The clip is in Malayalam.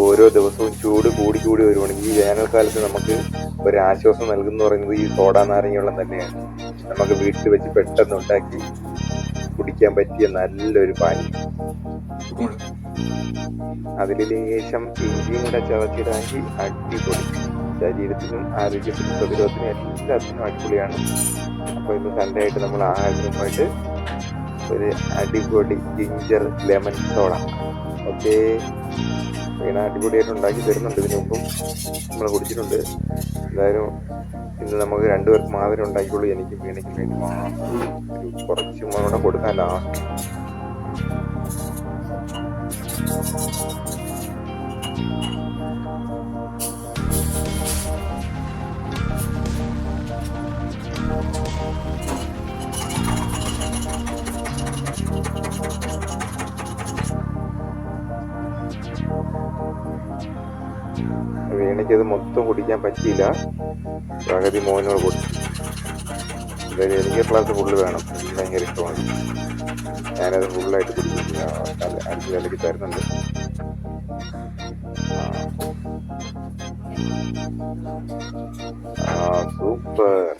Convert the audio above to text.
ഓരോ ദിവസവും ചൂട് കൂടി കൂടി വരുവാണെങ്കിൽ ഈ വേനൽക്കാലത്ത് നമുക്ക് ഒരു ആശ്വാസം നൽകുന്ന പറയുന്നത് ഈ സോഡ നാരങ്ങ വെള്ളം തന്നെയാണ് നമുക്ക് വീട്ടിൽ വെച്ച് പെട്ടെന്ന് ഉണ്ടാക്കി കുടിക്കാൻ പറ്റിയ നല്ലൊരു പാനീയം അതിൽ ലേശം ഇഞ്ചിയും കൂടെ ചവച്ചിടാങ്കിൽ അടിപൊളി ശരീരത്തിനും ആരോഗ്യത്തിനും പ്രതിരോധത്തിനും എല്ലാത്തിനും അടിപൊളിയാണ്. അപ്പോൾ ഇന്ന് സൺഡേ ആയിട്ട് നമ്മൾ ആഹാരവുമായിട്ട് ഒരു അടിപൊളി ജിഞ്ചർ ലെമൺ സോഡ ഓക്കെ ഇങ്ങനെ അടിപൊളിയായിട്ട് ഉണ്ടാക്കി തരുന്നുണ്ട് ഇതിനു മുമ്പും. നമ്മൾ കുടിച്ചിട്ടുണ്ട്. എന്തായാലും ഇന്ന് നമുക്ക് രണ്ടുപേർക്ക് മാത്രമേ ഉണ്ടാക്കിയുള്ളൂ എനിക്കും വീണയ്ക്ക് വേണ്ടി ഒരു കുറച്ച് കൂടെ കൊടുക്കാൻ ലാസ്റ്റ് വീണയ്ക്കത് മൊത്തം കുടിക്കാൻ പറ്റിയില്ല. പ്രകൃതി മോനോട് കൊടുത്തു. എന്തായാലും എനിക്ക് ക്ലാസ് ഫുള്ള് വേണം. ഭയങ്കര ഇഷ്ടമാണ്. ഞാനത് ഫുള്ളായിട്ട് കുടിക്കുന്നില്ല അഞ്ച് വിലയ്ക്ക് തരുന്നുണ്ട്. സൂപ്പർ.